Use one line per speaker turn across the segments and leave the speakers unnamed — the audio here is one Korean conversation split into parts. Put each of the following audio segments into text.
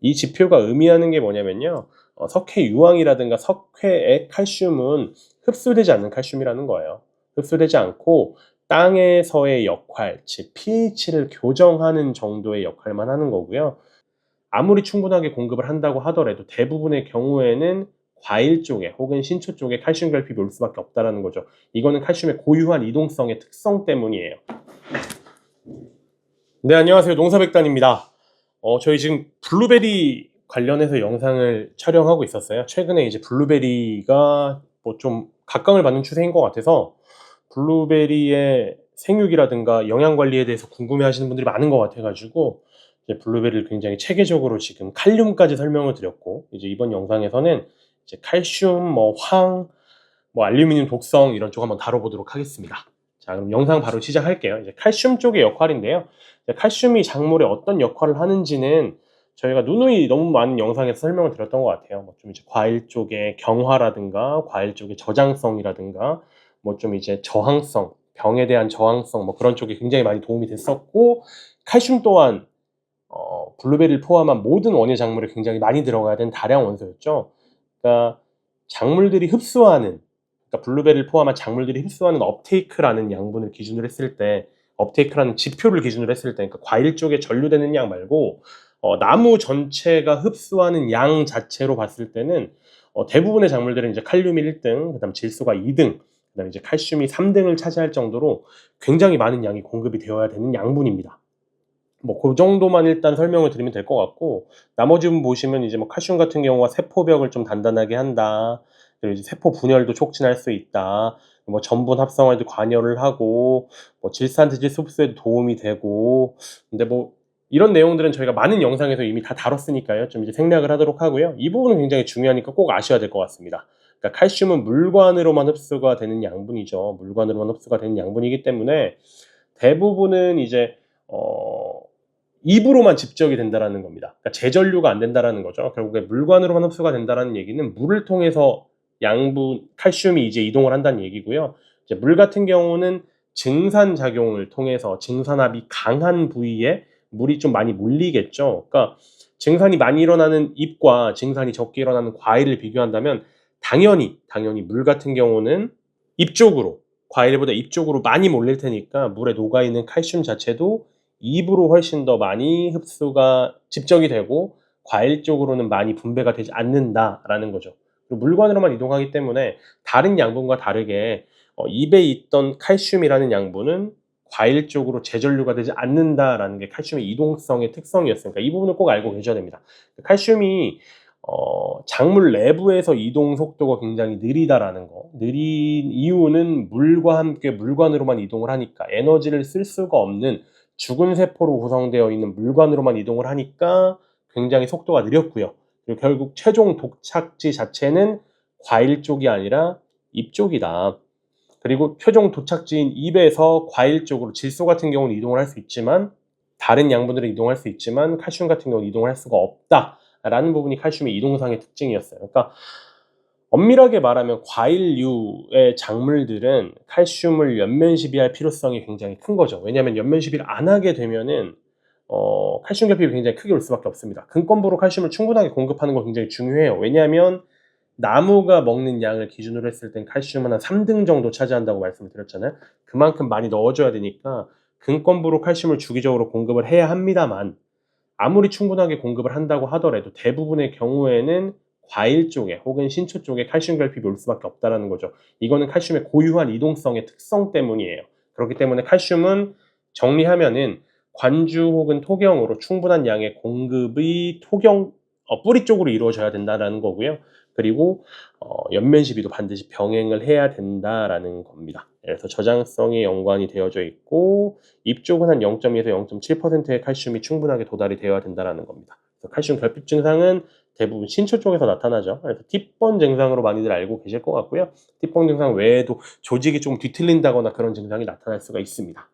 이 지표가 의미하는 게 뭐냐면요. 어, 석회 유황이라든가 석회의 칼슘은 흡수되지 않는 칼슘이라는 거예요. 흡수되지 않고 땅에서의 역할, 즉 pH를 교정하는 정도의 역할만 하는 거고요. 아무리 충분하게 공급을 한다고 하더라도 대부분의 경우에는 과일 쪽에 혹은 신초 쪽에 칼슘 결핍이 올 수밖에 없다라는 거죠. 이거는 칼슘의 고유한 이동성의 특성 때문이에요. 네, 안녕하세요. 농사백단입니다. 어, 저희 지금 블루베리 관련해서 영상을 촬영하고 있었어요. 최근에 이제 블루베리가 뭐 좀 각광을 받는 추세인 것 같아서 블루베리의 생육이라든가 영양 관리에 대해서 궁금해 하시는 분들이 많은 것 같아가지고 블루베리를 굉장히 체계적으로 지금 칼륨까지 설명을 드렸고 이제 이번 영상에서는 이제 칼슘, 뭐 황, 뭐 알루미늄 독성 이런 쪽 한번 다뤄보도록 하겠습니다. 자, 그럼 영상 바로 시작할게요. 이제 칼슘 쪽의 역할인데요. 칼슘이 작물에 어떤 역할을 하는지는 저희가 누누이 너무 많은 영상에서 설명을 드렸던 것 같아요. 뭐 좀 이제 과일 쪽의 경화라든가 과일 쪽의 저장성이라든가 뭐 좀 이제 저항성, 병에 대한 저항성 뭐 그런 쪽에 굉장히 많이 도움이 됐었고 칼슘 또한 어, 블루베리를 포함한 모든 원예 작물에 굉장히 많이 들어가야 되는 다량 원소였죠. 그러니까 작물들이 흡수하는 그러니까 블루베리를 포함한 작물들이 흡수하는 업테이크라는 양분을 기준으로 했을 때 업테이크라는 지표를 기준으로 했을 때 그러니까 과일 쪽에 전류되는 양 말고 어, 나무 전체가 흡수하는 양 자체로 봤을 때는 어, 대부분의 작물들은 이제 칼륨이 1등, 그다음 질소가 2등, 그다음 이제 칼슘이 3등을 차지할 정도로 굉장히 많은 양이 공급이 되어야 되는 양분입니다. 뭐 그 정도만 일단 설명을 드리면 될 것 같고 나머지 분 보시면 이제 뭐 칼슘 같은 경우가 세포벽을 좀 단단하게 한다. 그리고 세포 분열도 촉진할 수 있다. 뭐 전분 합성에도 관여를 하고 뭐 질산트질 흡수에도 도움이 되고 근데 뭐 이런 내용들은 저희가 많은 영상에서 이미 다 다뤘으니까요. 좀 이제 생략을 하도록 하고요. 이 부분은 굉장히 중요하니까 꼭 아셔야 될 것 같습니다. 그러니까 칼슘은 물관으로만 흡수가 되는 양분이죠. 물관으로만 흡수가 되는 양분이기 때문에 대부분은 이제 어 입으로만 집적이 된다라는 겁니다. 그러니까 재전류가 안 된다라는 거죠. 결국에 물관으로만 흡수가 된다라는 얘기는 물을 통해서 양분 칼슘이 이제 이동을 한다는 얘기고요. 이제 물 같은 경우는 증산 작용을 통해서 증산압이 강한 부위에 물이 좀 많이 몰리겠죠. 그러니까 증산이 많이 일어나는 잎과 증산이 적게 일어나는 과일을 비교한다면 당연히 당연히 물 같은 경우는 잎 쪽으로 과일보다 잎 쪽으로 많이 몰릴 테니까 물에 녹아 있는 칼슘 자체도 입으로 훨씬 더 많이 흡수가 집적이 되고 과일 쪽으로는 많이 분배가 되지 않는다라는 거죠. 그리고 물관으로만 이동하기 때문에 다른 양분과 다르게 어, 입에 있던 칼슘이라는 양분은 과일 쪽으로 재전류가 되지 않는다라는 게 칼슘의 이동성의 특성이었으니까 이 부분을 꼭 알고 계셔야 됩니다. 칼슘이 어, 작물 내부에서 이동 속도가 굉장히 느리다라는 거. 느린 이유는 물과 함께 물관으로만 이동을 하니까 에너지를 쓸 수가 없는 죽은 세포로 구성되어 있는 물관으로만 이동을 하니까 굉장히 속도가 느렸고요. 결국 최종 도착지 자체는 과일 쪽이 아니라 잎 쪽이다. 그리고 최종 도착지인 입에서 과일 쪽으로 질소 같은 경우는 이동을 할 수 있지만 다른 양분들은 이동할 수 있지만 칼슘 같은 경우는 이동을 할 수가 없다라는 부분이 칼슘의 이동상의 특징이었어요. 그러니까 엄밀하게 말하면 과일류의 작물들은 칼슘을 연면 시비할 필요성이 굉장히 큰 거죠. 왜냐하면 연면 시비를 안 하게 되면은 어, 칼슘 결핍이 굉장히 크게 올 수밖에 없습니다. 근권부로 칼슘을 충분하게 공급하는 거 굉장히 중요해요. 왜냐하면 나무가 먹는 양을 기준으로 했을 땐 칼슘은 한 3등 정도 차지한다고 말씀을 드렸잖아요. 그만큼 많이 넣어줘야 되니까 근권부로 칼슘을 주기적으로 공급을 해야 합니다만 아무리 충분하게 공급을 한다고 하더라도 대부분의 경우에는 과일 쪽에 혹은 신초 쪽에 칼슘 결핍이 올 수밖에 없다는 거죠. 이거는 칼슘의 고유한 이동성의 특성 때문이에요. 그렇기 때문에 칼슘은 정리하면은 관주 혹은 토경으로 충분한 양의 공급이 토경 어, 뿌리 쪽으로 이루어져야 된다는 거고요. 그리고 어, 연면 시비도 반드시 병행을 해야 된다라는 겁니다. 그래서 저장성이 연관이 되어져 있고 잎 쪽은 한 0.2에서 0.7%의 칼슘이 충분하게 도달이 되어야 된다라는 겁니다. 칼슘 결핍 증상은 대부분 신초 쪽에서 나타나죠. 그래서 티번 증상으로 많이들 알고 계실 것 같고요. 티번 증상 외에도 조직이 좀 뒤틀린다거나 그런 증상이 나타날 수가 있습니다.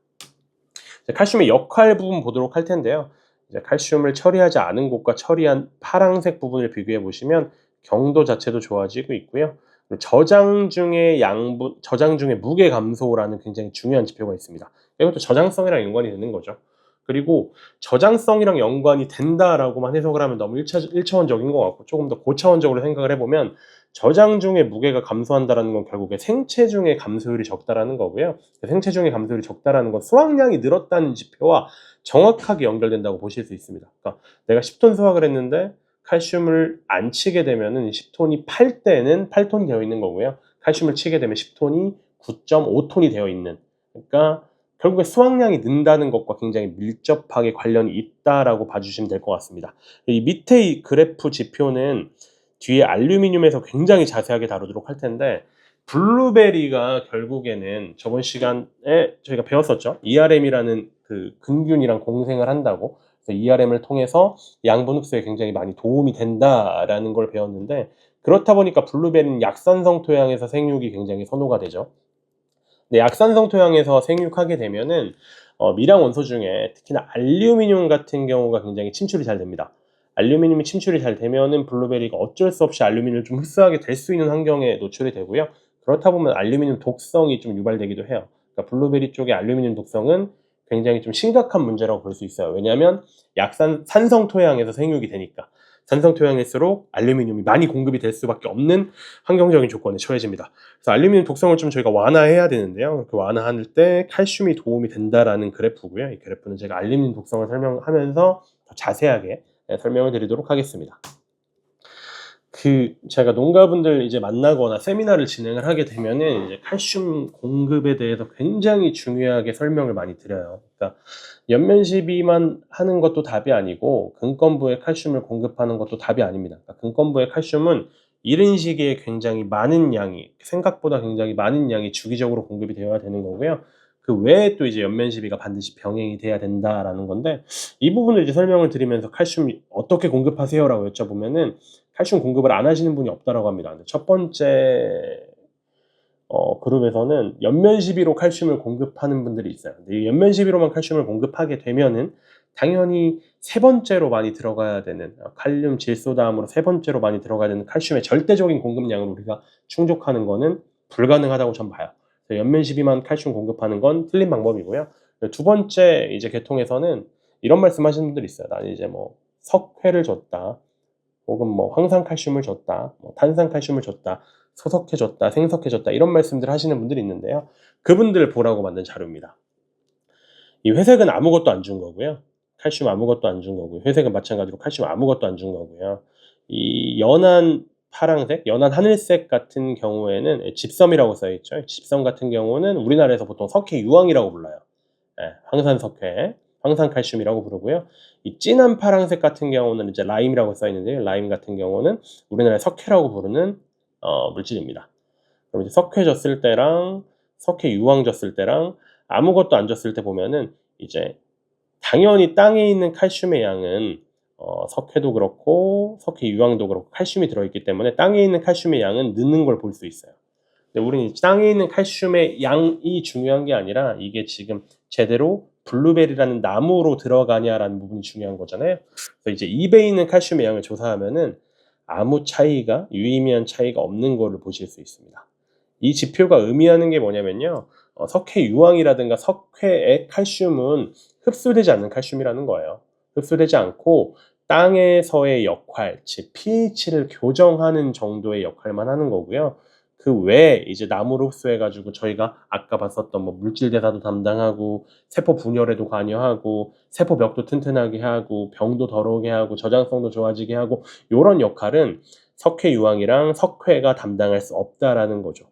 칼슘의 역할 부분 보도록 할 텐데요. 이제 칼슘을 처리하지 않은 곳과 처리한 파랑색 부분을 비교해 보시면 경도 자체도 좋아지고 있고요. 저장 중의 양분, 저장 중의 무게 감소라는 굉장히 중요한 지표가 있습니다. 이것도 저장성이랑 연관이 되는 거죠. 그리고 저장성이랑 연관이 된다라고만 해석을 하면 너무 1차, 1차원적인 것 같고 조금 더 고차원적으로 생각을 해보면 저장 중에 무게가 감소한다라는 건 결국에 생체 중에 감소율이 적다라는 거고요. 생체 중에 감소율이 적다라는 건 수확량이 늘었다는 지표와 정확하게 연결된다고 보실 수 있습니다. 그러니까 내가 10톤 수확을 했는데 칼슘을 안 치게 되면은 10톤이 8대는 8톤이 되어 있는 거고요. 칼슘을 치게 되면 10톤이 9.5톤이 되어 있는. 그러니까 결국에 수확량이 는다는 것과 굉장히 밀접하게 관련이 있다라고 봐주시면 될 것 같습니다. 이 밑에 이 그래프 지표는 뒤에 알루미늄에서 굉장히 자세하게 다루도록 할 텐데 블루베리가 결국에는 저번 시간에 저희가 배웠었죠. ERM이라는 그 근균이랑 공생을 한다고. 그래서 ERM을 통해서 양분 흡수에 굉장히 많이 도움이 된다라는 걸 배웠는데 그렇다 보니까 블루베리는 약산성 토양에서 생육이 굉장히 선호가 되죠. 네, 약산성 토양에서 생육하게 되면은 어, 미량 원소 중에 특히나 알루미늄 같은 경우가 굉장히 침출이 잘 됩니다. 알루미늄이 침출이 잘 되면은 블루베리가 어쩔 수 없이 알루미늄을 좀 흡수하게 될 수 있는 환경에 노출이 되고요. 그렇다 보면 알루미늄 독성이 좀 유발되기도 해요. 그러니까 블루베리 쪽의 알루미늄 독성은 굉장히 좀 심각한 문제라고 볼 수 있어요. 왜냐하면 약산 산성 토양에서 생육이 되니까 산성 토양일수록 알루미늄이 많이 공급이 될 수밖에 없는 환경적인 조건에 처해집니다. 그래서 알루미늄 독성을 좀 저희가 완화해야 되는데요. 그 완화할 때 칼슘이 도움이 된다라는 그래프고요. 이 그래프는 제가 알루미늄 독성을 설명하면서 더 자세하게 네, 설명을 드리도록 하겠습니다. 그 제가 농가분들 이제 만나거나 세미나를 진행을 하게 되면은 이제 칼슘 공급에 대해서 굉장히 중요하게 설명을 많이 드려요. 그러니까 연면 시비만 하는 것도 답이 아니고 근건부에 칼슘을 공급하는 것도 답이 아닙니다. 그러니까 근건부의 칼슘은 이른 시기에 굉장히 많은 양이 생각보다 굉장히 많은 양이 주기적으로 공급이 되어야 되는 거고요. 그 외에 또 이제 연면 시비가 반드시 병행이 돼야 된다라는 건데 이 부분을 이제 설명을 드리면서 칼슘 어떻게 공급하세요라고 여쭤보면은 칼슘 공급을 안 하시는 분이 없다라고 합니다. 첫 번째 어, 그룹에서는 연면 시비로 칼슘을 공급하는 분들이 있어요. 근데 이 연면 시비로만 칼슘을 공급하게 되면은 당연히 세 번째로 많이 들어가야 되는 칼륨 질소 다음으로 세 번째로 많이 들어가야 되는 칼슘의 절대적인 공급량을 우리가 충족하는 거는 불가능하다고 전 봐요. 연면 시비만 칼슘 공급하는 건 틀린 방법이고요. 두 번째 이제 계통에서는 이런 말씀 하시는 분들이 있어요. 나는 이제 뭐 석회를 줬다, 혹은 뭐 황산 칼슘을 줬다, 뭐 탄산 칼슘을 줬다, 소석해 줬다, 생석해 줬다 이런 말씀들 하시는 분들이 있는데요. 그분들 보라고 만든 자료입니다. 이 회색은 아무것도 안 준 거고요. 칼슘 아무것도 안 준 거고요. 회색은 마찬가지로 칼슘 아무것도 안 준 거고요. 이 연한 파랑색, 연한 하늘색 같은 경우에는 집섬이라고 써있죠. 집섬 같은 경우는 우리나라에서 보통 석회 유황이라고 불러요. 네, 황산석회, 황산칼슘이라고 부르고요. 이 진한 파랑색 같은 경우는 이제 라임이라고 써있는데요. 라임 같은 경우는 우리나라의 석회라고 부르는 어, 물질입니다. 그럼 이제 석회 졌을 때랑 석회 유황 졌을 때랑 아무것도 안 졌을 때 보면은 이제 당연히 땅에 있는 칼슘의 양은 어, 석회도 그렇고 석회 유황도 그렇고 칼슘이 들어있기 때문에 땅에 있는 칼슘의 양은 느는 걸 볼 수 있어요. 근데 우리는 땅에 있는 칼슘의 양이 중요한 게 아니라 이게 지금 제대로 블루베리라는 나무로 들어가냐라는 부분이 중요한 거잖아요. 그래서 이제 입에 있는 칼슘의 양을 조사하면은 아무 차이가 유의미한 차이가 없는 거를 보실 수 있습니다. 이 지표가 의미하는 게 뭐냐면요. 어, 석회 유황이라든가 석회의 칼슘은 흡수되지 않는 칼슘이라는 거예요. 흡수되지 않고 땅에서의 역할, 즉 pH를 교정하는 정도의 역할만 하는 거고요. 그 외에 이제 나무로 흡수해가지고 저희가 아까 봤었던 뭐 물질 대사도 담당하고 세포 분열에도 관여하고 세포 벽도 튼튼하게 하고 병도 더러우게 하고 저장성도 좋아지게 하고 이런 역할은 석회 유황이랑 석회가 담당할 수 없다라는 거죠.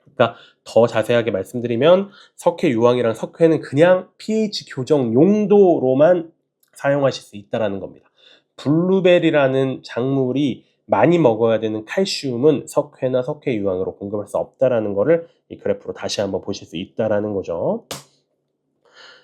그러니까 더 자세하게 말씀드리면 석회 유황이랑 석회는 그냥 pH 교정 용도로만 사용하실 수 있다라는 겁니다. 블루베리라는 작물이 많이 먹어야 되는 칼슘은 석회나 석회 유황으로 공급할 수 없다라는 것을 이 그래프로 다시 한번 보실 수 있다라는 거죠.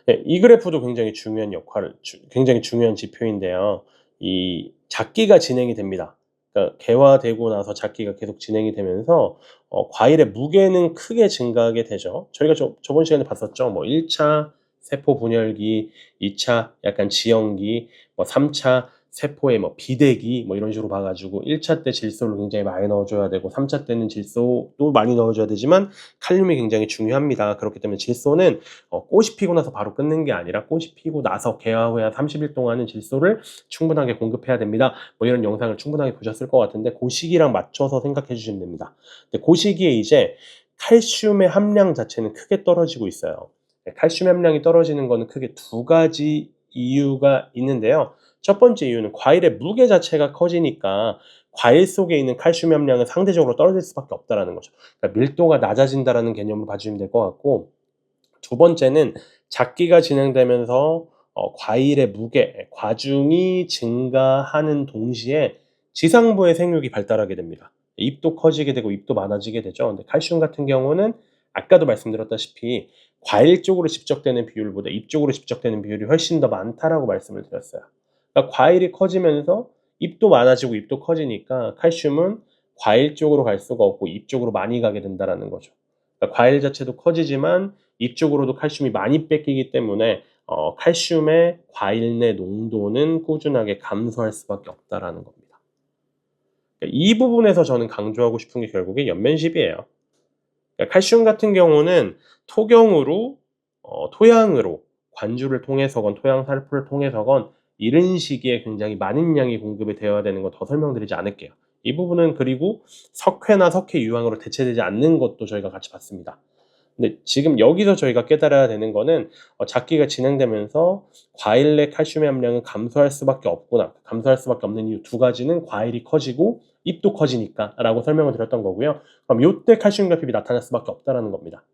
네, 이 그래프도 굉장히 중요한 역할을, 굉장히 중요한 지표인데요. 이 작기가 진행이 됩니다. 그러니까 개화되고 나서 작기가 계속 진행이 되면서 어, 과일의 무게는 크게 증가하게 되죠. 저희가 저, 저번 시간에 봤었죠. 뭐 1차 세포 분열기, 2차 약간 지연기, 뭐 3차 세포에 뭐 비대기 뭐 이런 식으로 봐가지고 1차 때 질소를 굉장히 많이 넣어줘야 되고 3차 때는 질소도 많이 넣어줘야 되지만 칼륨이 굉장히 중요합니다. 그렇기 때문에 질소는 어, 꽃이 피고 나서 바로 끊는 게 아니라 꽃이 피고 나서 개화 후에 한 30일 동안은 질소를 충분하게 공급해야 됩니다. 뭐 이런 영상을 충분하게 보셨을 것 같은데 그 시기랑 맞춰서 생각해 주시면 됩니다. 근데 그 시기에 이제 칼슘의 함량 자체는 크게 떨어지고 있어요. 네, 칼슘 함량이 떨어지는 거는 크게 두 가지 이유가 있는데요. 첫 번째 이유는 과일의 무게 자체가 커지니까 과일 속에 있는 칼슘 함량은 상대적으로 떨어질 수밖에 없다라는 거죠. 그러니까 밀도가 낮아진다라는 개념으로 봐주시면 될 것 같고 두 번째는 작기가 진행되면서 어, 과일의 무게, 과중이 증가하는 동시에 지상부의 생육이 발달하게 됩니다. 입도 커지게 되고 입도 많아지게 되죠. 근데 칼슘 같은 경우는 아까도 말씀드렸다시피 과일 쪽으로 집적되는 비율보다 입 쪽으로 집적되는 비율이 훨씬 더 많다라고 말씀을 드렸어요. 그러니까 과일이 커지면서 입도 많아지고 입도 커지니까 칼슘은 과일 쪽으로 갈 수가 없고 입 쪽으로 많이 가게 된다라는 거죠. 그러니까 과일 자체도 커지지만 입 쪽으로도 칼슘이 많이 뺏기기 때문에 어, 칼슘의 과일 내 농도는 꾸준하게 감소할 수밖에 없다라는 겁니다. 그러니까 이 부분에서 저는 강조하고 싶은 게 결국에 연면십이에요. 그러니까 칼슘 같은 경우는 토경으로 어, 토양으로 관주를 통해서건 토양 살포를 통해서건 이런 시기에 굉장히 많은 양이 공급이 되어야 되는 거 더 설명드리지 않을게요. 이 부분은 그리고 석회나 석회 유황으로 대체되지 않는 것도 저희가 같이 봤습니다. 근데 지금 여기서 저희가 깨달아야 되는 거는 어, 작기가 진행되면서 과일 내 칼슘의 함량은 감소할 수밖에 없구나. 감소할 수밖에 없는 이유 두 가지는 과일이 커지고 입도 커지니까 라고 설명을 드렸던 거고요. 그럼 이때 칼슘 결핍이 나타날 수밖에 없다라는 겁니다.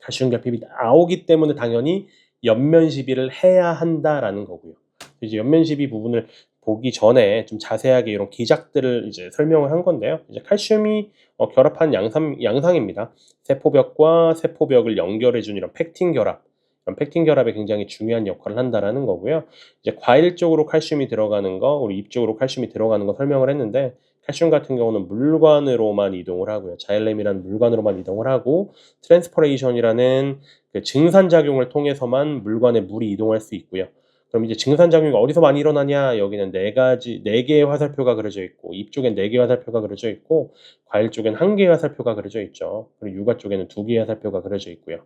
칼슘 결핍이 나오기 때문에 당연히 연면 시비를 해야 한다라는 거고요. 이제 연면 시비 부분을 보기 전에 좀 자세하게 이런 기작들을 이제 설명을 한 건데요. 이제 칼슘이 어, 결합한 양상, 양상입니다. 세포벽과 세포벽을 연결해준 이런 팩틴 결합. 팩틴 결합에 굉장히 중요한 역할을 한다라는 거고요. 이제 과일 쪽으로 칼슘이 들어가는 거, 우리 입 쪽으로 칼슘이 들어가는 거 설명을 했는데, 칼슘 같은 경우는 물관으로만 이동을 하고요. 자일렘이라는 물관으로만 이동을 하고, 트랜스퍼레이션이라는 그 증산 작용을 통해서만 물관에 물이 이동할 수 있고요. 그럼 이제 증산 작용이 어디서 많이 일어나냐? 여기는 네 가지, 네 개의 화살표가 그려져 있고, 입 쪽엔 네 개의 화살표가 그려져 있고, 과일 쪽엔 한 개의 화살표가 그려져 있죠. 그리고 육아 쪽에는 두 개의 화살표가 그려져 있고요.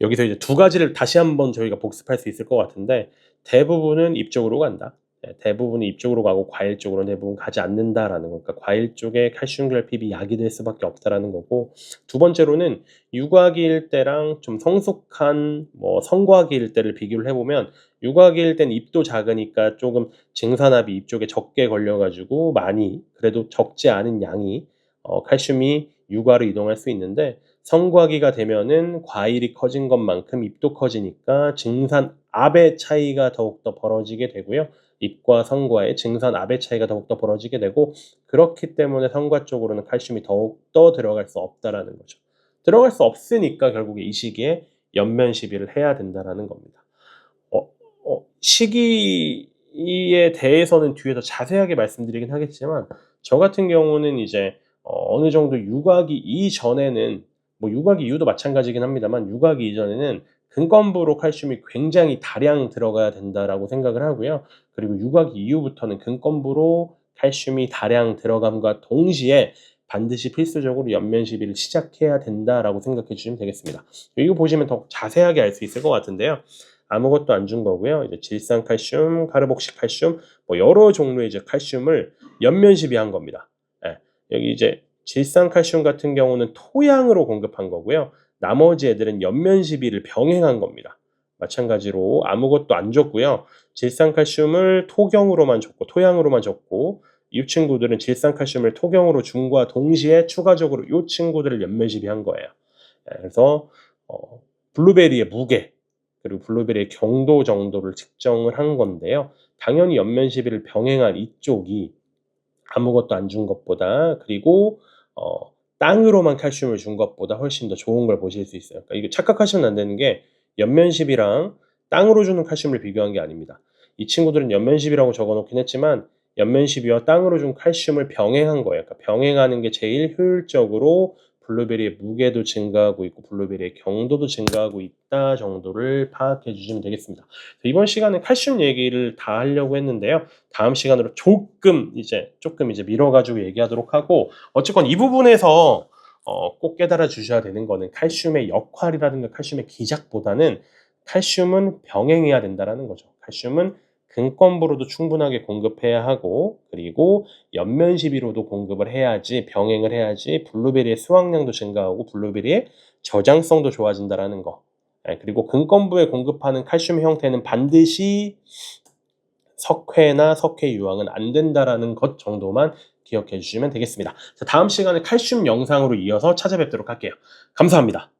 여기서 이제 두 가지를 다시 한번 저희가 복습할 수 있을 것 같은데, 대부분은 입 쪽으로 간다. 네, 대부분이 입쪽으로 가고 과일 쪽으로는 대부분 가지 않는다라는 거니까 그러니까 과일 쪽에 칼슘 결핍이 약이 될 수밖에 없다라는 거고 두 번째로는 육아기일 때랑 좀 성숙한 뭐 성과기일 때를 비교를 해보면 육아기일 때는 입도 작으니까 조금 증산압이 입 쪽에 적게 걸려가지고 많이 그래도 적지 않은 양이 어, 칼슘이 육아로 이동할 수 있는데 성과기가 되면은 과일이 커진 것만큼 입도 커지니까 증산압의 차이가 더욱더 벌어지게 되고요. 입과 성과의 증산 압의 차이가 더욱더 벌어지게 되고 그렇기 때문에 성과 쪽으로는 칼슘이 더욱더 들어갈 수 없다라는 거죠. 들어갈 수 없으니까 결국에 이 시기에 연면 시비를 해야 된다라는 겁니다. 어, 어, 시기에 대해서는 뒤에서 자세하게 말씀드리긴 하겠지만 저 같은 경우는 이제 어, 느 정도 육아기 이전에는 뭐 육아기 이후도 마찬가지긴 합니다만 육아기 이전에는 근권부로 칼슘이 굉장히 다량 들어가야 된다라고 생각을 하고요. 그리고 육아기 이후부터는 근권부로 칼슘이 다량 들어감과 동시에 반드시 필수적으로 연면 시비를 시작해야 된다라고 생각해 주시면 되겠습니다. 이거 보시면 더 자세하게 알 수 있을 것 같은데요. 아무것도 안 준 거고요. 이제 질산 칼슘, 카르복식 칼슘, 뭐 여러 종류의 이제 칼슘을 연면 시비한 겁니다. 네. 여기 이제 질산칼슘 같은 경우는 토양으로 공급한 거고요. 나머지 애들은 연면 시비를 병행한 겁니다. 마찬가지로 아무것도 안 줬고요. 질산칼슘을 토경으로만 줬고 토양으로만 줬고 이 친구들은 질산칼슘을 토경으로 준과 동시에 추가적으로 이 친구들을 연면 시비한 거예요. 네, 그래서 어, 블루베리의 무게 그리고 블루베리의 경도 정도를 측정을 한 건데요. 당연히 연면 시비를 병행한 이쪽이 아무것도 안 준 것보다 그리고 어, 땅으로만 칼슘을 준 것보다 훨씬 더 좋은 걸 보실 수 있어요. 그러니까 이거 착각하시면 안 되는 게 연면십이랑 땅으로 주는 칼슘을 비교한 게 아닙니다. 이 친구들은 연면십이라고 적어놓긴 했지만 연면십이와 땅으로 준 칼슘을 병행한 거예요. 그러니까 병행하는 게 제일 효율적으로 블루베리의 무게도 증가하고 있고 블루베리의 경도도 증가하고 있다 정도를 파악해 주시면 되겠습니다. 이번 시간에 칼슘 얘기를 다 하려고 했는데요. 다음 시간으로 조금 이제 조금 이제 미뤄가지고 얘기하도록 하고 어쨌건 이 부분에서 어, 꼭 깨달아 주셔야 되는 거는 칼슘의 역할이라든가 칼슘의 기작보다는 칼슘은 병행해야 된다라는 거죠. 칼슘은 근권부로도 충분하게 공급해야 하고 그리고 옆면 시비로도 공급을 해야지 병행을 해야지 블루베리의 수확량도 증가하고 블루베리의 저장성도 좋아진다라는 거. 예, 그리고 근권부에 공급하는 칼슘 형태는 반드시 석회나 석회 유황은 안 된다라는 것 정도만 기억해 주시면 되겠습니다. 자, 다음 시간에 칼슘 영상으로 이어서 찾아뵙도록 할게요. 감사합니다.